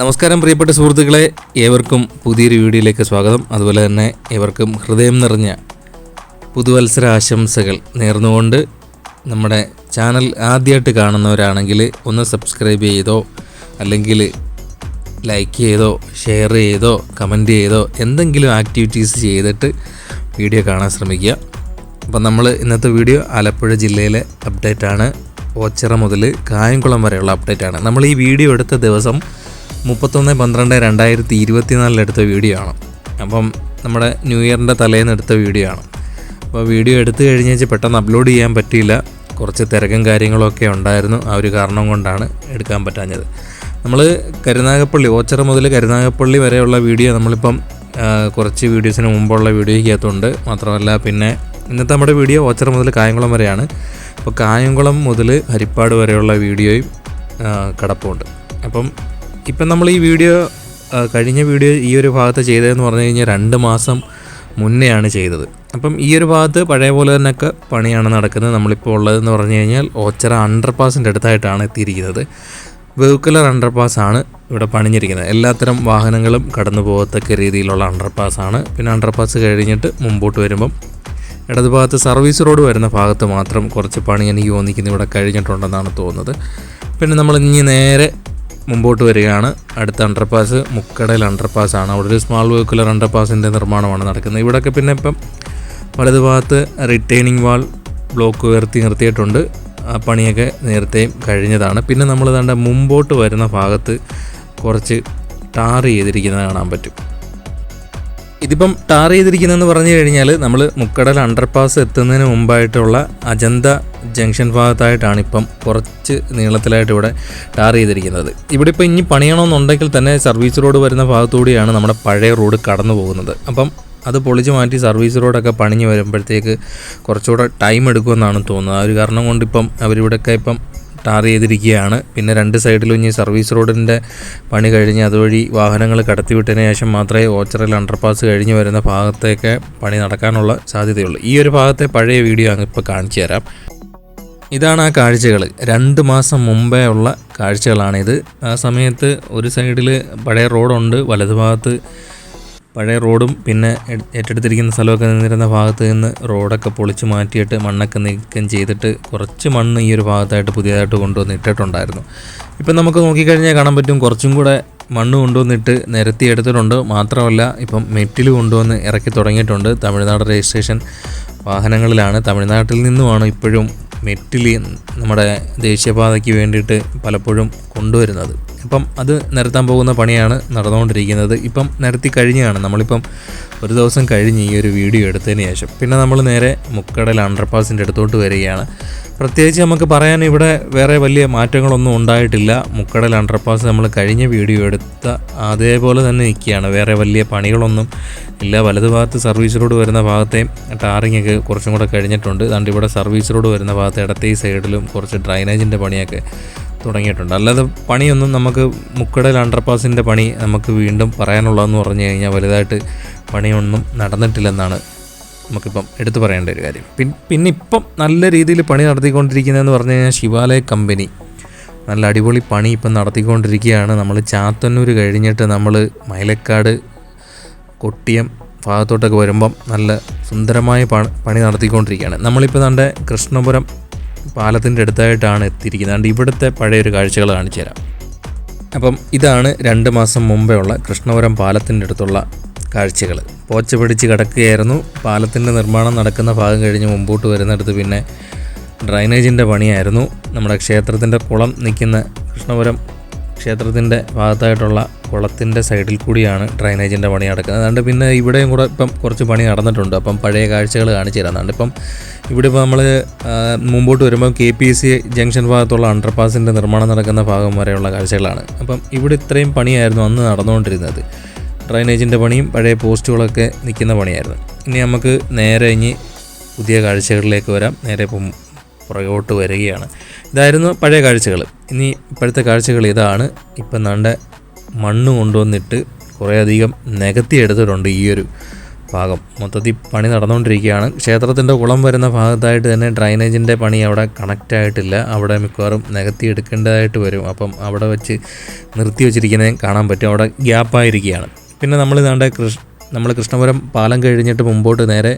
നമസ്കാരം പ്രിയപ്പെട്ട സുഹൃത്തുക്കളെ. ഏവർക്കും പുതിയൊരു വീഡിയോയിലേക്ക് സ്വാഗതം. അതുപോലെ തന്നെ ഏവർക്കും ഹൃദയം നിറഞ്ഞ പുതുവത്സര ആശംസകൾ നേർന്നുകൊണ്ട് നമ്മുടെ ചാനൽ ആദ്യമായിട്ട് കാണുന്നവരാണെങ്കിൽ ഒന്ന് സബ്സ്ക്രൈബ് ചെയ്തോ അല്ലെങ്കിൽ ലൈക്ക് ചെയ്തോ ഷെയർ ചെയ്തോ കമന്റ് ചെയ്തോ എന്തെങ്കിലും ആക്ടിവിറ്റീസ് ചെയ്തിട്ട് വീഡിയോ കാണാൻ ശ്രമിക്കുക. അപ്പം നമ്മൾ ഇന്നത്തെ വീഡിയോ ആലപ്പുഴ ജില്ലയിലെ അപ്ഡേറ്റാണ്. ഓച്ചിറ മുതൽ കായംകുളം വരെയുള്ള അപ്ഡേറ്റാണ്. നമ്മൾ ഈ വീഡിയോ എടുത്ത ദിവസം മുപ്പത്തൊന്ന് പന്ത്രണ്ട് രണ്ടായിരത്തി ഇരുപത്തിനാലിലെടുത്ത വീഡിയോ ആണ്. അപ്പം നമ്മുടെ ന്യൂ ഇയറിന്റെ തലേന്ന് എടുത്ത വീഡിയോ ആണ്. അപ്പോൾ വീഡിയോ എടുത്തു കഴിഞ്ഞേച്ച് പെട്ടെന്ന് അപ്ലോഡ് ചെയ്യാൻ പറ്റിയില്ല. കുറച്ച് തിരക്കും കാര്യങ്ങളൊക്കെ ഉണ്ടായിരുന്നു. ആ ഒരു കാരണം കൊണ്ടാണ് എടുക്കാൻ പറ്റാഞ്ഞത്. നമ്മൾ കരുനാഗപ്പള്ളി ഓച്ചറ മുതൽ കരുനാഗപ്പള്ളി വരെയുള്ള വീഡിയോ നമ്മളിപ്പം കുറച്ച് വീഡിയോസിന് മുമ്പുള്ള വീഡിയോയ്ക്കകത്തുണ്ട് മാത്രമല്ല പിന്നെ ഇന്നത്തെ നമ്മുടെ വീഡിയോ ഓച്ചറ മുതൽ കായംകുളം വരെയാണ്. അപ്പോൾ കായംകുളം മുതൽ ഹരിപ്പാട് വരെയുള്ള വീഡിയോയും കിടപ്പുണ്ട്. അപ്പം ഇപ്പം നമ്മൾ ഈ വീഡിയോ കഴിഞ്ഞ വീഡിയോ ഈ ഒരു ഭാഗത്ത് ചെയ്തതെന്ന് പറഞ്ഞു കഴിഞ്ഞാൽ രണ്ട് മാസം മുന്നെയാണ് ചെയ്തത്. അപ്പം ഈ ഒരു ഭാഗത്ത് പഴയ പോലെ തന്നെയൊക്കെ പണിയാണ് നടക്കുന്നത്. നമ്മളിപ്പോൾ ഉള്ളതെന്ന് പറഞ്ഞു കഴിഞ്ഞാൽ ഓച്ചറ അണ്ടർ പാസിന്റെ അടുത്തായിട്ടാണ് എത്തിയിരിക്കുന്നത്. വെഹിക്കുലർ അണ്ടർ ആണ് ഇവിടെ പണിഞ്ഞിരിക്കുന്നത്. എല്ലാത്തരം വാഹനങ്ങളും കടന്നു പോകത്തക്ക രീതിയിലുള്ള അണ്ടർ ആണ്. പിന്നെ അണ്ടർ പാസ് കഴിഞ്ഞിട്ട് മുമ്പോട്ട് വരുമ്പം ഇടതുഭാഗത്ത് സർവീസ് റോഡ് വരുന്ന ഭാഗത്ത് മാത്രം കുറച്ച് പണി എനിക്ക് തോന്നിക്കുന്നത് ഇവിടെ കഴിഞ്ഞിട്ടുണ്ടെന്നാണ് തോന്നുന്നത്. പിന്നെ നമ്മൾ ഇനി നേരെ മുമ്പോട്ട് വരികയാണ്. അടുത്ത അണ്ടർപാസ് മുക്കടയിൽ അണ്ടർപാസ് ആണ്. അവിടെ ഒരു സ്മാൾ വെഹിക്കുലർ അണ്ടർപാസിന്റെ നിർമ്മാണമാണ് നടക്കുന്നത്. ഇവിടെയൊക്കെ പിന്നെ ഇപ്പം വലതുഭാഗത്ത് റിട്ടേണിംഗ് വാൾ ബ്ലോക്ക് ഉയർത്തി നിർത്തിയിട്ടുണ്ട്. ആ പണിയൊക്കെ നേരത്തെയും കഴിഞ്ഞതാണ്. പിന്നെ നമ്മൾ ദാണ്ട മുമ്പോട്ട് വരുന്ന ഭാഗത്ത് കുറച്ച് ടാർ ചെയ്തിരിക്കുന്നത് കാണാൻ പറ്റും. ഇതിപ്പം ടാർ ചെയ്തിരിക്കുന്നതെന്ന് പറഞ്ഞു കഴിഞ്ഞാൽ നമ്മൾ മുക്കടൽ അണ്ടർപാസ് എത്തുന്നതിന് മുമ്പായിട്ടുള്ള അജന്ത ജംഗ്ഷൻ ഭാഗത്തായിട്ടാണ് ഇപ്പം കുറച്ച് നീളത്തിലായിട്ട് ഇവിടെ ടാർ ചെയ്തിരിക്കുന്നത്. ഇവിടെ ഇപ്പോൾ ഇനി പണിയണമെന്നുണ്ടെങ്കിൽ തന്നെ സർവീസ് റോഡ് വരുന്ന ഭാഗത്തുകൂടിയാണ് നമ്മുടെ പഴയ റോഡ് കടന്നു പോകുന്നത്. അപ്പം അത് പൊളിച്ച് മാറ്റി സർവീസ് റോഡൊക്കെ പണിഞ്ഞ് വരുമ്പോഴത്തേക്ക് കുറച്ചുകൂടെ ടൈം എടുക്കുമെന്നാണ് തോന്നുന്നത്. ആ ഒരു കാരണം കൊണ്ട് ഇപ്പം അവരിവിടെയൊക്കെ ഇപ്പം ടാർ ചെയ്തിരിക്കുകയാണ്. പിന്നെ രണ്ട് സൈഡിലും ഇനി സർവീസ് റോഡിന്റെ പണി കഴിഞ്ഞ് അതുവഴി വാഹനങ്ങൾ കടത്തിവിട്ടതിന് ശേഷം മാത്രമേ ഓച്ചറൽ അണ്ടർപാസ് കഴിഞ്ഞ് വരുന്ന ഭാഗത്തേക്ക് പണി നടക്കാനുള്ള സാധ്യതയുള്ളൂ. ഈ ഒരു ഭാഗത്തെ പഴയ വീഡിയോ അങ്ങ് ഇപ്പോൾ കാണിച്ചു തരാം. ഇതാണ് ആ കാഴ്ചകൾ രണ്ട് മാസം മുമ്പേ ഉള്ള കാഴ്ചകളാണിത്. ആ സമയത്ത് ഒരു സൈഡിൽ പഴയ റോഡുണ്ട് വലതുഭാഗത്ത് പഴയ റോഡും പിന്നെ ഏറ്റെടുത്തിരിക്കുന്ന സ്ഥലമൊക്കെ നിന്നിരുന്ന ഭാഗത്ത് നിന്ന് റോഡൊക്കെ പൊളിച്ച് മാറ്റിയിട്ട് മണ്ണൊക്കെ നീക്കം ചെയ്തിട്ട് കുറച്ച് മണ്ണ് ഈ ഒരു ഭാഗത്തായിട്ട് പുതിയതായിട്ട് കൊണ്ടുവന്ന് ഇട്ടിട്ടുണ്ടായിരുന്നു. ഇപ്പം നമുക്ക് നോക്കിക്കഴിഞ്ഞാൽ കാണാൻ പറ്റും കുറച്ചും കൂടെ മണ്ണ് കൊണ്ടുവന്നിട്ട് നിരത്തി എടുത്തിട്ടുണ്ട്. മാത്രമല്ല ഇപ്പം മെറ്റിൽ കൊണ്ടുവന്ന് ഇറക്കി തുടങ്ങിയിട്ടുണ്ട്. തമിഴ്നാട് രജിസ്ട്രേഷൻ വാഹനങ്ങളിലാണ്. തമിഴ്നാട്ടിൽ നിന്നുമാണ് ഇപ്പോഴും മെറ്റിൽ നമ്മുടെ ദേശീയപാതയ്ക്ക് വേണ്ടിയിട്ട് പലപ്പോഴും കൊണ്ടുവരുന്നത്. അപ്പം അത് നിരത്താൻ പോകുന്ന പണിയാണ് നടന്നുകൊണ്ടിരിക്കുന്നത്. ഇപ്പം നിരത്തി കഴിഞ്ഞാണ്. നമ്മളിപ്പം ഒരു ദിവസം കഴിഞ്ഞ് ഈ ഒരു വീഡിയോ എടുത്തതിന് ശേഷം. പിന്നെ നമ്മൾ നേരെ മുക്കടൽ അണ്ടർപാസിന്റെ അടുത്തോട്ട് വരികയാണ്. പ്രത്യേകിച്ച് നമുക്ക് പറയാൻ ഇവിടെ വേറെ വലിയ മാറ്റങ്ങളൊന്നും ഉണ്ടായിട്ടില്ല. മുക്കടൽ അണ്ടർപാസ് നമ്മൾ കഴിഞ്ഞ വീഡിയോ എടുത്ത അതേപോലെ തന്നെ നിൽക്കുകയാണ്. വേറെ വലിയ പണികളൊന്നും ഇല്ല. വലതു ഭാഗത്ത് സർവീസ് റോഡ് വരുന്ന ഭാഗത്തെ ടാറിങ്ങൊക്കെ കുറച്ചും കൂടെ കഴിഞ്ഞിട്ടുണ്ട്. അതുകൊണ്ട് ഇവിടെ സർവീസ് റോഡ് വരുന്ന ഭാഗത്ത് ഇടത്തെ സൈഡിലും കുറച്ച് ഡ്രൈനേജിന്റെ പണിയൊക്കെ തുടങ്ങിയിട്ടുണ്ട്. അല്ലാതെ പണിയൊന്നും നമുക്ക് മുക്കടൽ അണ്ടർപാസിന്റെ പണി നമുക്ക് വീണ്ടും പറയാനുള്ളതെന്ന് പറഞ്ഞു കഴിഞ്ഞാൽ വലുതായിട്ട് പണിയൊന്നും നടന്നിട്ടില്ലെന്നാണ് നമുക്കിപ്പം എടുത്തു പറയേണ്ട ഒരു കാര്യം. പിൻ പിന്നെ ഇപ്പം നല്ല രീതിയിൽ പണി നടത്തിക്കൊണ്ടിരിക്കുന്നതെന്ന് പറഞ്ഞു കഴിഞ്ഞാൽ ശിവാലയ കമ്പനി. നല്ല അടിപൊളി പണി ഇപ്പം നടത്തിക്കൊണ്ടിരിക്കുകയാണ്. നമ്മൾ ചാത്തന്നൂർ കഴിഞ്ഞിട്ട് നമ്മൾ മൈലക്കാട് കൊട്ടിയം ഭാഗത്തോട്ടൊക്കെ വരുമ്പം നല്ല സുന്ദരമായ പണി നടത്തിക്കൊണ്ടിരിക്കുകയാണ്. നമ്മളിപ്പോൾ നമ്മുടെ കൃഷ്ണപുരം പാലത്തിന്റെ അടുത്തായിട്ടാണ് എത്തിയിരിക്കുന്നത്. അതുകൊണ്ട് ഇവിടുത്തെ പഴയൊരു കാഴ്ചകൾ കാണിച്ചു തരാം. അപ്പം ഇതാണ് രണ്ട് മാസം മുമ്പേ ഉള്ള കൃഷ്ണപുരം പാലത്തിന്റെ അടുത്തുള്ള കാഴ്ചകൾ. പോച്ച പിടിച്ച് കിടക്കുകയായിരുന്നു. പാലത്തിന്റെ നിർമ്മാണം നടക്കുന്ന ഭാഗം കഴിഞ്ഞ് മുമ്പോട്ട് വരുന്നിടത്ത് പിന്നെ ഡ്രൈനേജിന്റെ പണിയായിരുന്നു. നമ്മുടെ ക്ഷേത്രത്തിന്റെ കുളം നിൽക്കുന്ന കൃഷ്ണപുരം ക്ഷേത്രത്തിന്റെ ഭാഗത്തായിട്ടുള്ള കുളത്തിന്റെ സൈഡിൽ കൂടിയാണ് ഡ്രൈനേജിന്റെ പണി നടക്കുന്നത്. അതുകൊണ്ട് പിന്നെ ഇവിടെയും കൂടെ ഇപ്പം കുറച്ച് പണി നടന്നിട്ടുണ്ട്. അപ്പം പഴയ കാഴ്ചകൾ കാണിച്ചു തരാം. അതുകൊണ്ട് ഇപ്പം ഇവിടെ ഇപ്പോൾ നമ്മൾ മുമ്പോട്ട് വരുമ്പോൾ കെ പി സി ജംഗ്ഷൻ ഭാഗത്തുള്ള അണ്ടർപാസിന്റെ നിർമ്മാണം നടക്കുന്ന ഭാഗം വരെയുള്ള കാഴ്ചകളാണ്. അപ്പം ഇവിടെ ഇത്രയും പണിയായിരുന്നു അന്ന് നടന്നുകൊണ്ടിരുന്നത്. ഡ്രൈനേജിന്റെ പണിയും പഴയ പോസ്റ്റുകളൊക്കെ നിൽക്കുന്ന പണിയായിരുന്നു. ഇനി നമുക്ക് നേരെ ഇനി പുതിയ കാഴ്ചകളിലേക്ക് വരാം. നേരെ ഇപ്പം പുറകോട്ട് വരികയാണ്. ഇതായിരുന്നു പഴയ കാഴ്ചകൾ. ഇനി ഇപ്പോഴത്തെ കാഴ്ചകൾ ഇതാണ്. ഇപ്പം നല്ല മണ്ണ് കൊണ്ടുവന്നിട്ട് കുറേയധികം നികത്തി എടുത്തിട്ടുണ്ട് ഈ ഒരു ഭാഗം. മൊത്തത്തിൽ പണി നടന്നുകൊണ്ടിരിക്കുകയാണ്. ക്ഷേത്രത്തിന്റെ കുളം വരുന്ന ഭാഗത്തായിട്ട് തന്നെ ഡ്രൈനേജിന്റെ പണി അവിടെ കണക്റ്റ് ആയിട്ടില്ല അവിടെ മിക്കവാറും നികത്തി എടുക്കേണ്ടതായിട്ട് വരും. അപ്പം അവിടെ വെച്ച് നിർത്തി വെച്ചിരിക്കുന്നത് കാണാൻ പറ്റും. അവിടെ ഗ്യാപ്പായിരിക്കുകയാണ്. പിന്നെ നമ്മൾ ഇതാണ്ട് കൃഷ് നമ്മൾ കൃഷ്ണപുരം പാലം കഴിഞ്ഞിട്ട് മുമ്പോട്ട് നേരെ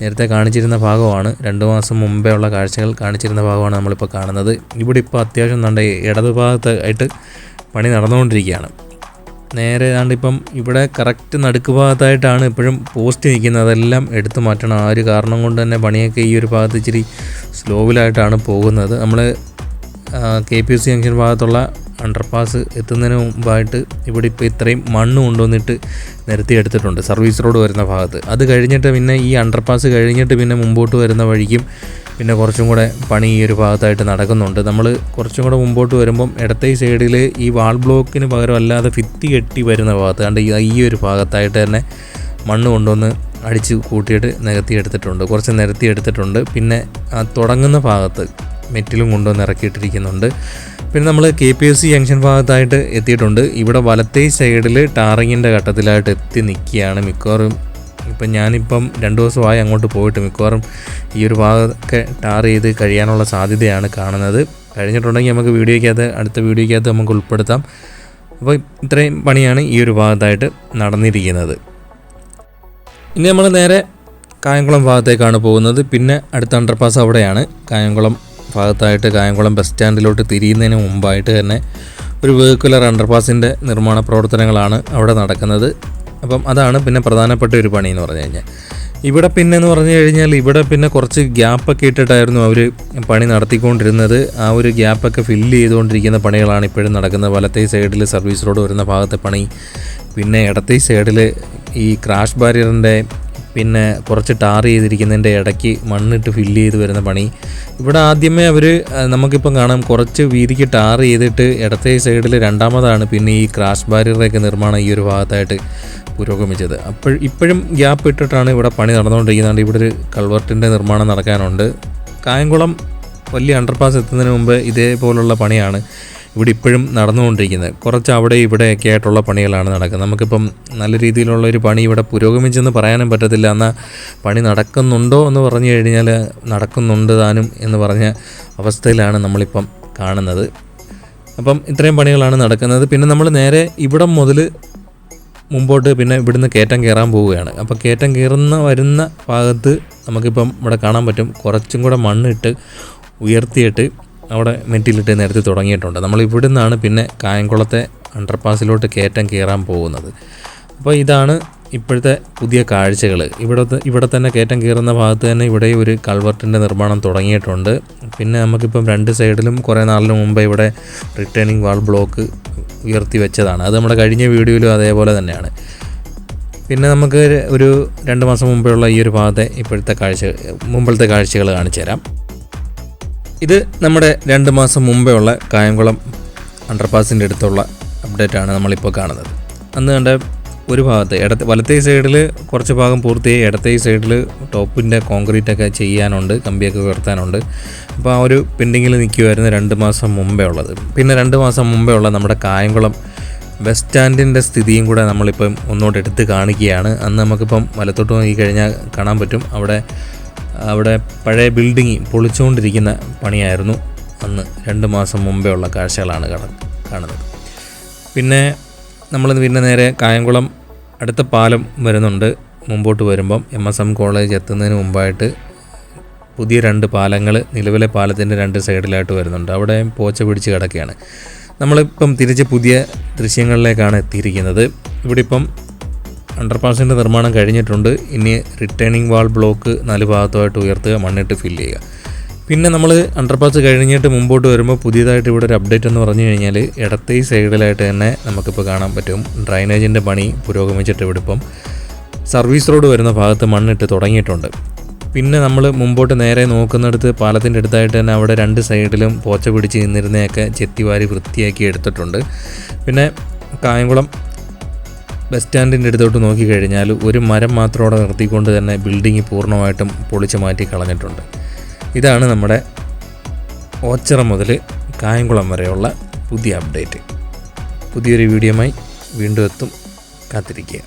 നേരത്തെ കാണിച്ചിരുന്ന ഭാഗമാണ്. രണ്ട് മാസം മുമ്പേ ഉള്ള കാഴ്ചകൾ കാണിച്ചിരുന്ന ഭാഗമാണ് നമ്മളിപ്പോൾ കാണുന്നത്. ഇവിടെ ഇപ്പോൾ അത്യാവശ്യം നല്ല ഇടത് ഭാഗത്തായിട്ട് പണി നടന്നുകൊണ്ടിരിക്കുകയാണ്. നേരെ ഏതാണ്ട് ഇപ്പം ഇവിടെ കറക്റ്റ് നടുക്ക് ഭാഗത്തായിട്ടാണ് ഇപ്പോഴും പോസ്റ്റ് നിൽക്കുന്നത്. അതെല്ലാം എടുത്തു മാറ്റണം. ആ ഒരു കാരണം കൊണ്ട് തന്നെ പണിയൊക്കെ ഈ ഒരു ഭാഗത്ത് ഇച്ചിരി സ്ലോവിലായിട്ടാണ് പോകുന്നത്. നമ്മൾ K P S C junction ഭാഗത്തുള്ള അണ്ടർപാസ് എത്തുന്നതിന് മുമ്പായിട്ട് ഇവിടെ ഇപ്പോൾ ഇത്രയും മണ്ണ് കൊണ്ടുവന്നിട്ട് നിരത്തി എടുത്തിട്ടുണ്ട്. സർവീസ് റോഡ് വരുന്ന ഭാഗത്ത്. അത് കഴിഞ്ഞിട്ട് പിന്നെ ഈ അണ്ടർപാസ് കഴിഞ്ഞിട്ട് പിന്നെ മുമ്പോട്ട് വരുന്ന വഴിക്കും പിന്നെ കുറച്ചും കൂടെ പണി ഈ ഒരു ഭാഗത്തായിട്ട് നടക്കുന്നുണ്ട്. നമ്മൾ കുറച്ചും കൂടെ മുമ്പോട്ട് വരുമ്പം ഇടത്തെ സൈഡിൽ ഈ വാൾ ബ്ലോക്കിന് പകരം അല്ലാതെ ഭിത്തി കെട്ടി വരുന്ന ഭാഗത്ത് കണ്ട് ഈ- ഒരു ഭാഗത്തായിട്ട് തന്നെ മണ്ണ് കൊണ്ടുവന്ന് അടിച്ച് കൂട്ടിയിട്ട് നികത്തി എടുത്തിട്ടുണ്ട്. കുറച്ച് നിരത്തി എടുത്തിട്ടുണ്ട്. പിന്നെ തുടങ്ങുന്ന ഭാഗത്ത് മെറ്റിലും കൊണ്ടുവന്ന് ഇറക്കിയിട്ടിരിക്കുന്നുണ്ട്. പിന്നെ നമ്മൾ K P S C junction ഭാഗത്തായിട്ട് എത്തിയിട്ടുണ്ട്. ഇവിടെ വലത്തേ സൈഡിൽ ടാറിങ്ങിന്റെ ഘട്ടത്തിലായിട്ട് എത്തി നിൽക്കുകയാണ് മിക്കവാറും. ഇപ്പം ഞാനിപ്പം രണ്ട് ദിവസമായി അങ്ങോട്ട് പോയിട്ട് മിക്കവാറും ഈ ഒരു ഭാഗമൊക്കെ ടാർ ചെയ്ത് കഴിയാനുള്ള സാധ്യതയാണ് കാണുന്നത്. കഴിഞ്ഞിട്ടുണ്ടെങ്കിൽ നമുക്ക് വീഡിയോയ്ക്കകത്ത് അടുത്ത വീഡിയോയ്ക്കകത്ത് നമുക്ക് ഉൾപ്പെടുത്താം. അപ്പോൾ ഇത്രയും പണിയാണ് ഈ ഒരു ഭാഗത്തായിട്ട് നടന്നിരിക്കുന്നത്. ഇനി നമ്മൾ നേരെ കായംകുളം ഭാഗത്തേക്കാണ് പോകുന്നത്. പിന്നെ അടുത്ത അണ്ടർപാസ് അവിടെയാണ്. കായംകുളം ഭാഗത്തായിട്ട് കായംകുളം ബസ് സ്റ്റാൻഡിലോട്ട് തിരിയുന്നതിന് മുമ്പായിട്ട് തന്നെ ഒരു വെഹിക്കുലർ അണ്ടർപാസിന്റെ നിർമ്മാണ പ്രവർത്തനങ്ങളാണ് അവിടെ നടക്കുന്നത്. അപ്പം അതാണ് പിന്നെ പ്രധാനപ്പെട്ട ഒരു പണി എന്ന് പറഞ്ഞു കഴിഞ്ഞാൽ. ഇവിടെ പിന്നെ എന്ന് പറഞ്ഞു കഴിഞ്ഞാൽ ഇവിടെ പിന്നെ കുറച്ച് ഗ്യാപ്പൊക്കെ ഇട്ടിട്ടായിരുന്നു അവർ പണി നടത്തിക്കൊണ്ടിരുന്നത്. ആ ഒരു ഗ്യാപ്പൊക്കെ ഫില്ല് ചെയ്തുകൊണ്ടിരിക്കുന്ന പണികളാണ് ഇപ്പോഴും നടക്കുന്നത്. വലത്തെ സൈഡിൽ സർവീസ് റോഡ് വരുന്ന ഭാഗത്തെ പണി. പിന്നെ ഇടത്തേ സൈഡിൽ ഈ ക്രാഷ് ബാരിയറിന്റെ പിന്നെ കുറച്ച് ടാർ ചെയ്തിരിക്കുന്നതിന്റെ ഇടയ്ക്ക് മണ്ണിട്ട് ഫില്ല് ചെയ്ത് വരുന്ന പണി. ഇവിടെ ആദ്യമേ അവർ നമുക്കിപ്പം കാണാം കുറച്ച് വീതിക്ക് ടാർ ചെയ്തിട്ട് ഇടത്തെ സൈഡിൽ രണ്ടാമതാണ് പിന്നെ ഈ ക്രാഷ് ബാരിയറൊക്കെ നിർമ്മാണം ഈ ഒരു ഭാഗത്തായിട്ട് പുരോഗമിച്ചത്. അപ്പോൾ ഇപ്പോഴും ഗ്യാപ്പ് ഇട്ടിട്ടാണ് ഇവിടെ പണി നടന്നുകൊണ്ടിരിക്കുന്നത്. ഇവിടെ ഒരു കൾവർട്ടിന്റെ നിർമ്മാണം നടക്കാനുണ്ട്. കായംകുളം വലിയ അണ്ടർപാസ് എത്തുന്നതിന് മുമ്പ് ഇതേപോലുള്ള പണിയാണ്. ഇവിടെ ഇപ്പോഴും നടന്നുകൊണ്ടിരിക്കുന്നത്. കുറച്ച് അവിടെ ഇവിടെയൊക്കെ ആയിട്ടുള്ള പണികളാണ് നടക്കുന്നത്. നമുക്കിപ്പം നല്ല രീതിയിലുള്ള ഒരു പണി ഇവിടെ പുരോഗമിച്ചെന്ന് പറയാനും പറ്റത്തില്ല. എന്നാൽ പണി നടക്കുന്നുണ്ടോ എന്ന് പറഞ്ഞു കഴിഞ്ഞാൽ നടക്കുന്നുണ്ട് താനും എന്ന് പറഞ്ഞ അവസ്ഥയിലാണ് നമ്മളിപ്പം കാണുന്നത്. അപ്പം ഇത്രയും പണികളാണ് നടക്കുന്നത്. പിന്നെ നമ്മൾ നേരെ ഇവിടം മുതൽ മുമ്പോട്ട് പിന്നെ ഇവിടുന്ന് കയറ്റം കയറാൻ പോവുകയാണ്. അപ്പോൾ കയറ്റം കയറുന്ന വരുന്ന ഭാഗത്ത് നമുക്കിപ്പം ഇവിടെ കാണാൻ പറ്റും. കുറച്ചും കൂടെ മണ്ണിട്ട് ഉയർത്തിയിട്ട് അവിടെ മെറ്റിലിട്ട് നേരത്തെ തുടങ്ങിയിട്ടുണ്ട്. നമ്മൾ ഇവിടെ നിന്നാണ് പിന്നെ കായംകുളത്തെ അണ്ടർപാസിലോട്ട് കയറ്റം കയറാൻ പോകുന്നത്. അപ്പോൾ ഇതാണ് ഇപ്പോഴത്തെ പുതിയ കാഴ്ചകൾ. ഇവിടെ ഇവിടെ തന്നെ കയറ്റം കയറുന്ന ഭാഗത്ത് തന്നെ ഇവിടെ ഒരു കൾവർട്ടിന്റെ നിർമ്മാണം തുടങ്ങിയിട്ടുണ്ട്. പിന്നെ നമുക്കിപ്പം രണ്ട് സൈഡിലും കുറേ നാളിന് മുമ്പ് ഇവിടെ റിട്ടേണിംഗ് വാൾ ബ്ലോക്ക് ഉയർത്തി വെച്ചതാണ്. അത് നമ്മുടെ കഴിഞ്ഞ വീഡിയോയിലും അതേപോലെ തന്നെയാണ്. പിന്നെ നമുക്ക് ഒരു രണ്ട് മാസം മുമ്പേ ഉള്ള ഈ ഒരു ഭാഗത്തെ ഇപ്പോഴത്തെ കാഴ്ച മുമ്പത്തെ കാഴ്ചകൾ കാണിച്ചു തരാം ഇത് നമ്മുടെ രണ്ട് മാസം മുമ്പേ ഉള്ള കായംകുളം അണ്ടർപാസിന്റെ അടുത്തുള്ള അപ്ഡേറ്റ് ആണ് നമ്മളിപ്പോൾ കാണുന്നത്. അന്ന് കണ്ട ഒരു ഭാഗത്ത് ഇടത്തെ വലത്തേ സൈഡിൽ കുറച്ച് ഭാഗം പൂർത്തിയായി ഇടത്തേ സൈഡിൽ ടോപ്പിന്റെ കോൺക്രീറ്റൊക്കെ ചെയ്യാനുണ്ട് കമ്പിയൊക്കെ ഉയർത്താനുണ്ട്. അപ്പോൾ ആ ഒരു പെൻഡിങ്ങിൽ നിൽക്കുമായിരുന്നു രണ്ട് മാസം മുമ്പേ ഉള്ളത്. പിന്നെ രണ്ട് മാസം മുമ്പേ ഉള്ള നമ്മുടെ കായംകുളം ബസ് സ്റ്റാൻഡിന്റെ സ്ഥിതിയും കൂടെ നമ്മളിപ്പം ഒന്നുകൂടെ എടുത്ത് കാണിക്കുകയാണ്. അന്ന് നമുക്കിപ്പം വലത്തോട്ട് നോക്കി കഴിഞ്ഞാൽ കാണാൻ പറ്റും. അവിടെ അവിടെ പഴയ ബിൽഡിങ് പൊളിച്ചുകൊണ്ടിരിക്കുന്ന പണിയായിരുന്നു. അന്ന് രണ്ട് മാസം മുമ്പേ ഉള്ള കാഴ്ചകളാണ് കാണുന്നത്. പിന്നെ നമ്മൾ പിന്നെ നേരെ കായംകുളം അടുത്ത പാലം വരുന്നുണ്ട്. മുമ്പോട്ട് വരുമ്പം എം എസ് എം കോളേജ് എത്തുന്നതിന് മുമ്പായിട്ട് പുതിയ രണ്ട് പാലങ്ങൾ നിലവിലെ പാലത്തിന്റെ രണ്ട് സൈഡിലായിട്ട് വരുന്നുണ്ട്. അവിടെ പോച്ച പിടിച്ച് കിടക്കുകയാണ്. നമ്മളിപ്പം തിരിച്ച് പുതിയ ദൃശ്യങ്ങളിലേക്കാണ് എത്തിയിരിക്കുന്നത്. ഇവിടെ ഇപ്പം അണ്ടർപാസിന്റെ നിർമ്മാണം കഴിഞ്ഞിട്ടുണ്ട്. ഇനി റിട്ടേണിംഗ് വാൾ ബ്ലോക്ക് നാല് ഭാഗത്തുമായിട്ട് ഉയർത്തുക മണ്ണിട്ട് ഫില്ല് ചെയ്യുക. പിന്നെ നമ്മൾ അണ്ടർപാസ് കഴിഞ്ഞിട്ട് മുമ്പോട്ട് വരുമ്പോൾ പുതിയതായിട്ട് ഇവിടെ ഒരു അപ്ഡേറ്റ് എന്ന് പറഞ്ഞു കഴിഞ്ഞാൽ ഇടത്തെ സൈഡിലായിട്ട് തന്നെ നമുക്കിപ്പോൾ കാണാൻ പറ്റും. ഡ്രൈനേജിന്റെ പണി പുരോഗമിച്ചിട്ട് ഇവിടെ ഇപ്പം സർവീസ് റോഡ് വരുന്ന ഭാഗത്ത് മണ്ണിട്ട് തുടങ്ങിയിട്ടുണ്ട്. പിന്നെ നമ്മൾ മുമ്പോട്ട് നേരെ നോക്കുന്നിടത്ത് പാലത്തിന്റെ അടുത്തായിട്ട് തന്നെ അവിടെ രണ്ട് സൈഡിലും പോച്ച പിടിച്ച് നിന്നിരുന്നതൊക്കെ ചെത്തിവാരി വൃത്തിയാക്കി എടുത്തിട്ടുണ്ട്. പിന്നെ കായംകുളം ബസ് സ്റ്റാൻഡിന്റെ അടുത്തോട്ട് നോക്കിക്കഴിഞ്ഞാൽ ഒരു മരം മാത്രം അവിടെ നിർത്തിക്കൊണ്ട് തന്നെ ബിൽഡിംഗ് പൂർണമായിട്ടും പൊളിച്ച് മാറ്റി കളഞ്ഞിട്ടുണ്ട്. ഇതാണ് നമ്മുടെ ഓച്ചിറ മുതൽ കായംകുളം വരെയുള്ള പുതിയ അപ്ഡേറ്റ് പുതിയൊരു വീഡിയോയുമായി വീണ്ടും എത്തും. കാത്തിരിക്കുക.